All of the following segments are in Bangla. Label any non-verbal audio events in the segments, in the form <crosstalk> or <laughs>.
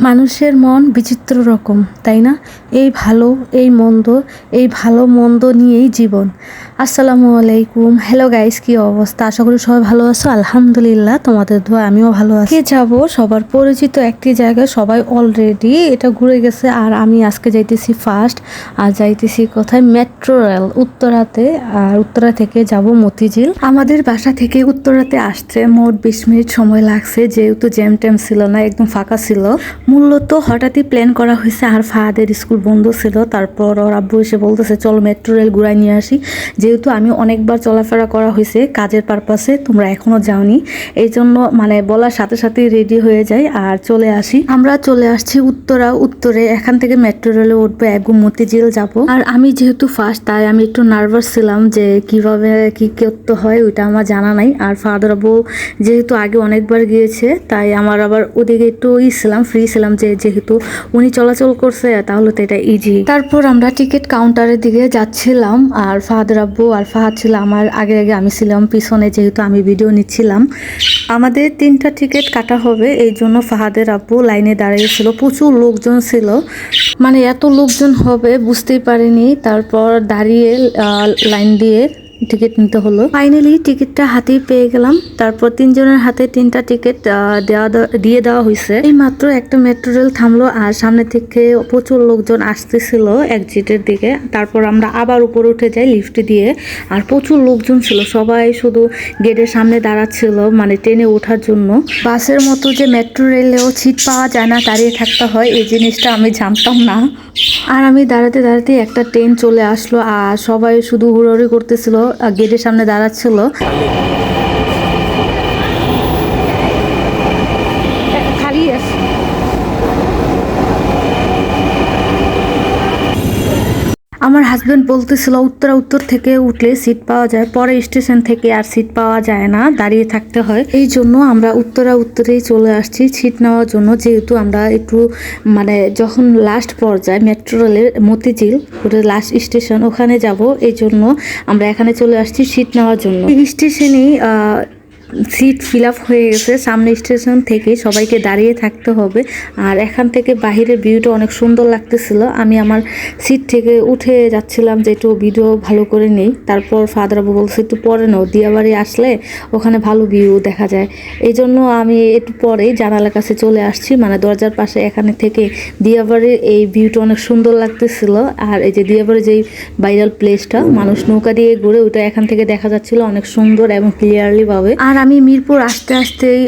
মানুষের মন বিচিত্র রকম, তাই না? এই ভালো, এই মন্দ, এই ভালো মন্দ নিয়েই জীবন। আসসালামু আলাইকুম। হ্যালো গাইস কি অবস্থা? আশা করি সবাই ভালো আছো। আলহামদুলিল্লাহ, তোমাদের দোয়া, আমিও ভালো আছি। যাব সবার পরিচিত একটি জায়গায়, সবাই অলরেডি এটা ঘুরে গেছে। আর আমি আজকে যাইতেছি ফার্স্ট আর যাইতেছি কোথায়? মেট্রো রেল উত্তরাতে। আর উত্তরা থেকে যাব মতিঝিল। আমাদের বাসা থেকে উত্তরাতে আসতে মোট বিশ মিনিট সময় লাগছে। যেহেতু জ্যাম ট্যাম ছিল না, একদম ফাঁকা ছিল। মূলত হঠাৎই প্ল্যান করা হয়েছে, আর ফাহাদের স্কুল বন্ধ ছিল। তারপর ওর আব্বু এসে বলতেছে, চল মেট্রো রেল ঘুরাই নিয়ে আসি। যেহেতু আমি অনেকবার চলাফেরা করা হয়েছে, কাজের পারপাসে তোমরা এখনও যাওনি। এই জন্য মানে বলার সাথে সাথেই রেডি হয়ে যাই আর চলে আসি। আমরা চলে আসছি উত্তরা, উত্তরে এখান থেকে মেট্রো রেলে উঠবো একদম মতিঝিল যাব। আর আমি যেহেতু ফার্স্ট তাই আমি একটু নার্ভাস ছিলাম যে কীভাবে কি করতে হয়, ওইটা আমার জানা নাই। আর ফাদার আব্বু যেহেতু আগে অনেকবার গিয়েছে, তাই আমার আবার ওদিকে একটু ই ছিলাম ফ্রি ছিলাম যে যেহেতু উনি চলাচল করছে, তাহলে তো এটা ইজি তারপর আমরা টিকিট কাউন্টারের দিকে যাচ্ছিলাম, আর ফাহাদের আব্বু আর ফাহাদ ছিল আমার আগে আগে, আমি ছিলাম পিছনে যেহেতু আমি ভিডিও নিচ্ছিলাম। আমাদের তিনটা টিকিট কাটা হবে, এই জন্য ফাহাদের আব্বু লাইনে দাঁড়িয়েছিল। প্রচুর লোকজন ছিল। মানে এত লোকজন হবে, বুঝতেই পারিনি। তারপর দাঁড়িয়ে লাইন দিয়ে টিকিট নিতে হলো। ফাইনালি টিকিটটা হাতেই পেয়ে গেলাম। তারপর তিনজনের হাতে তিনটা টিকিট দেওয়া দিয়ে দেওয়া হয়েছে এই মাত্র একটা মেট্রো রেল থামলো আর সামনে থেকে প্রচুর লোকজন আসতেছিল এক্সিটের দিকে। তারপর আমরা আবার উপরে উঠে যাই লিফট দিয়ে। আর প্রচুর লোকজন ছিল। সবাই শুধু গেটের সামনে দাঁড়াচ্ছিল মানে ট্রেনে ওঠার জন্য। বাসের মতো যে মেট্রো রেলেও সিট পাওয়া যায় না দাঁড়িয়ে থাকতে হয়। এই জিনিসটা আমি জানতাম না। আর আমি দাঁড়াতে দাঁড়াতে একটা ট্রেন চলে আসলো, আর সবাই শুধু হুড়ি করতেছিল গেটের সামনে দাঁড়াচ্ছিল খালি আছে আমার হাজবেন্ড বলতেছিল, উত্তরা উত্তর থেকে উঠলে সিট পাওয়া যায়, পরে স্টেশন থেকে আর সিট পাওয়া যায় না, দাঁড়িয়ে থাকতে হয়। এই জন্য আমরা উত্তরা উত্তরেই চলে আসছি সিট নেওয়ার জন্য, যেহেতু আমরা একটু মানে যখন লাস্ট পর্যায়ে মেট্রো রেলের মতিঝিল, ওটা লাস্ট স্টেশন ওখানে যাব, এই জন্য আমরা এখানে চলে আসছি সিট নেওয়ার জন্য। এই স্টেশনেই সিট ফিল আপ হয়ে গেছে। সামনে স্টেশন থেকে সবাইকে দাঁড়িয়ে থাকতে হবে। আর এখান থেকে বাহিরের ভিউটা অনেক সুন্দর লাগতেছিল। আমি আমার সিট থেকে উঠে যাচ্ছিলাম যে একটু ভিডিও ভালো করে নেই। তারপর ফাদার বলছে, একটু পরে নাও, দিয়াবাড়ি আসলে ওখানে ভালো ভিউ দেখা যায়। এই জন্য আমি একটু পরেই জানালার কাছে চলে আসছি। মানে দরজার পাশে এখানে থেকে দিয়াবাড়ির এই ভিউটা অনেক সুন্দর লাগতেছিল। আর এই যে দিয়াবাড়ির যেই ভাইরাল প্লেসটা মানুষ নৌকা দিয়ে ঘুরে ওইটা এখান থেকে দেখা যাচ্ছিল অনেক সুন্দর এবং ক্লিয়ারলিভাবে আর আমি মিরপুর আসতে আসতেই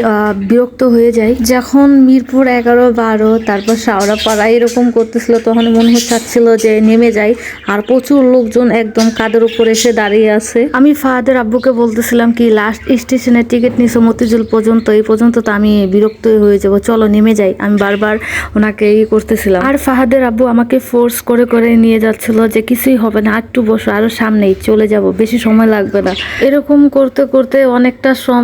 বিরক্ত হয়ে যাই। যখন মিরপুর এগারো, বারো, তারপর শাওড়াপাড়া এরকম করতেছিল, তখন মনে হচ্ছিল যে নেমে যাই। আর প্রচুর লোকজন একদম কাদের উপর এসে দাঁড়িয়ে আছে। আমি ফাহাদের আব্বুকে বলতেছিলাম কি, লাস্ট স্টেশনের টিকিট নিছো মতিঝুল পর্যন্ত, এই পর্যন্ত তো আমি বিরক্ত হয়ে যাব। চলো, নেমে যাই। আমি বারবার ওনাকে ই করতেছিলাম। আর ফাহাদের আব্বু আমাকে ফোর্স করে করে নিয়ে যাচ্ছিল যে, কিছুই হবে না একটু বসো, আরও সামনেই চলে যাব, বেশি সময় লাগবে না। এরকম করতে করতে অনেকটা সময়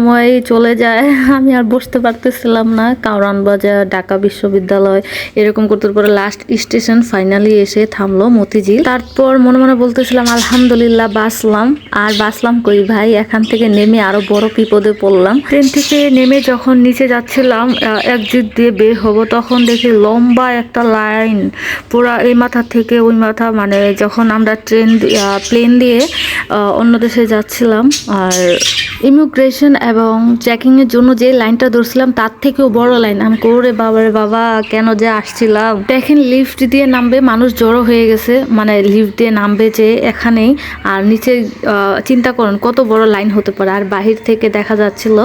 চলে যায়, <laughs> আমি আর বসতে পারতেছিলাম না। কাউরান বাজার, ঢাকা বিশ্ববিদ্যালয়, এরকম করতে পরে লাস্ট স্টেশন ফাইনালি এসে থামলো মতিঝিল। তারপর মনে মনে বলতেছিলাম, আলহামদুলিল্লাহ বাসলাম আর বাসলাম কই ভাই? এখান থেকে নেমে আরও বড় বিপদে পড়লাম। ট্রেন থেকে নেমে যখন নিচে যাচ্ছিলাম একজিট দিয়ে বের হব, তখন দেখি লম্বা একটা লাইন পুরা এই মাথা থেকে ওই মাথা মানে যখন আমরা ট্রেন প্লেন দিয়ে অন্য দেশে যাচ্ছিলাম, আর ইমিগ্রেশন এবং চেকিংয়ের জন্য যে লাইনটা ধরছিলাম, তার থেকেও বড় লাইন আমি করে বাবারে বাবা কেন যে আসছিলাম? দেখেন লিফট দিয়ে নামবে, মানুষ জড়ো হয়ে গেছে। মানে লিফট দিয়ে নামবে যে এখানেই। আর নিচে চিন্তা করুন, কত বড় লাইন হতে পারে। আর বাহির থেকে দেখা যাচ্ছিল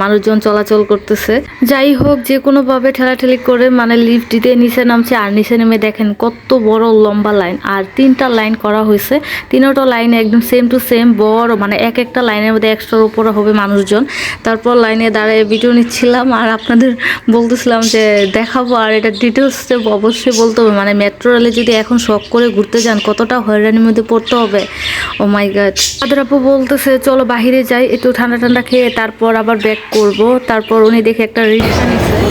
মানুষজন চলাচল করতেছে। যাই হোক, যে কোনোভাবে ঠেলাঠেলি করে মানে লিফট দিয়ে নিচে নামছে, আর নিচে নেমে দেখেন, কত বড় লম্বা লাইন আর তিনটা লাইন করা হয়েছে। তিনটা লাইন একদম সেম টু সেম বড় মানে এক একটা লাইনের মধ্যে একশোর উপরে হবে মানুষজন। তারপর লাইনে দাঁড়িয়ে ভিডিও নিচ্ছিলাম আর আপনাদের বলতেছিলাম যে দেখাবো আর এটা ডিটেলস অবশ্যই বলতে হবে। মানে মেট্রো রেলে যদি এখন শখ করে ঘুরতে যান, কতটা হয়রানির মধ্যে পড়তে হবে? ও মাই গাছ তাদের আপু বলতেছে, চলো বাহিরে যাই, একটু ঠান্ডা ঠান্ডা খেয়ে তারপর আবার ব্যাক করব। তারপর উনি দেখে একটা রিক্সা নিচ্ছে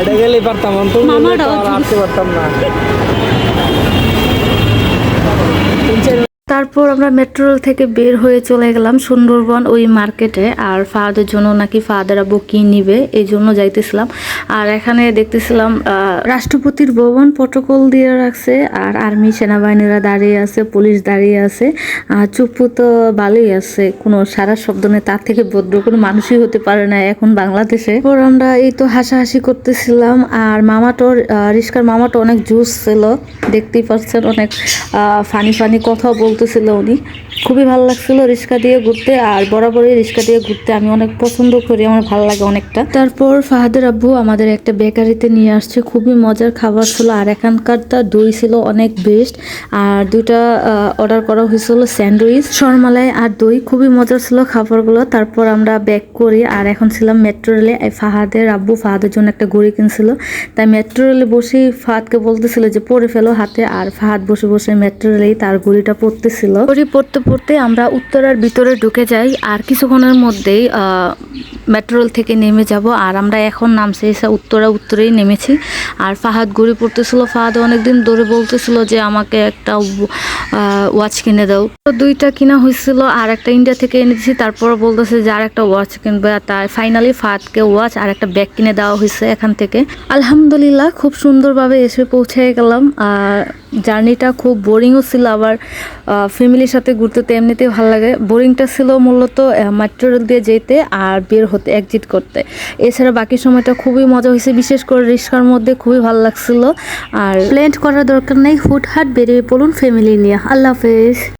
এটা গেলেই পারতাম অন্তত আসতে পারতাম না। তারপর আমরা মেট্রো থেকে বের হয়ে চলে গেলাম সুন্দরবন ওই মার্কেটে আর ফাহাদের জন্য নাকি ফাহাদের আব্বু কি নিবে, এই জন্য যাইতেছিলাম। আর এখানে দেখতেছিলাম রাষ্ট্রপতির ভবন প্রটোকল দিয়ে রাখছে, আর আর্মি সেনাবাহিনীরা দাঁড়িয়ে আছে পুলিশ দাঁড়িয়ে আছে। আর চুপ্পু তো ভালোই আছে, কোনো সারা শব্দ নেই, তার থেকে ভদ্র কোনো মানুষই হতে পারে না এখন বাংলাদেশে। পর আমরা এই তো হাসাহাসি করতেছিলাম, আর মামাটোর রিস্কার মামাটো অনেক জুস ছিল, দেখতেই পাচ্ছেন অনেক ফানি ফানি কথা বলতেছিল উনি। খুবই ভালো লাগছিল রিক্সা দিয়ে ঘুরতে, আর বরাবরই রিক্সা দিয়ে ঘুরতে। আমি অনেক পছন্দ করি, আমার ভালো লাগে অনেকটা। তারপর ফাহাদের আব্বু আমাদের একটা বেকারিতে নিয়ে আসছে। খুবই মজার খাবার ছিল, আর এখানকার তার দই ছিল অনেক বেস্ট আর দুইটা অর্ডার করা হয়েছিল স্যান্ডউইচ শর্মালাই আর দই। খুবই মজার ছিল খাবারগুলো। তারপর আমরা ব্যাক করি, আর এখন ছিলাম মেট্রো রেলে ফাহাদের আব্বু ফাহাদের জন্য একটা ঘড়ি কিনছিল। তাই মেট্রো রেলে বসেই ফাহাদকে বলতেছিল যে, পরে ফেলো হাতে। আর ফাহাদ বসে বসে মেট্রো রেলেই তার ঘড়িটা পড়তেছিল। ঘড়ি পড়তে পড়তে আমরা উত্তরার ভিতরে ঢুকে যাই আর কিছুক্ষণের মধ্যেই মেট্রো রেল থেকে নেমে যাব। আর আমরা এখন নামছি উত্তরা, উত্তরেই নেমেছি। আর ফাহাদ ঘড়ি পড়তেছিল। ফাহাদ অনেকদিন ধরে বলতেছিল যে আমাকে একটা ওয়াচ কিনে দাও। তো দুইটা কিনা হয়েছিল আর একটা ইন্ডিয়া থেকে এনে দিয়েছি তারপর বলতেছে যে আর একটা ওয়াচ কিনবে তাই ফাইনালি ফাহাদকে ওয়াচ আর একটা ব্যাগ কিনে দেওয়া হয়েছে এখান থেকে। আলহামদুলিল্লাহ খুব সুন্দরভাবে এসে পৌঁছে গেলাম। আর জার্নিটা খুব বোরিংও ছিল। আবার ফ্যামিলির সাথে ঘুরতে তো এমনিতেই ভালো লাগে। বোরিংটা ছিল মূলত মেট্রো রেল দিয়ে যেতে আর বের হতে এক্সিট করতে। এছাড়া বাকি সময়টা খুবই মজা হয়েছে, বিশেষ করে রিক্সার মধ্যে খুবই ভালো লাগছিল। আর প্ল্যান্ট করার দরকার নেই, হুটহাট বেরিয়ে পড়ুন ফ্যামিলি নিয়ে। আল্লাহ হাফেজ।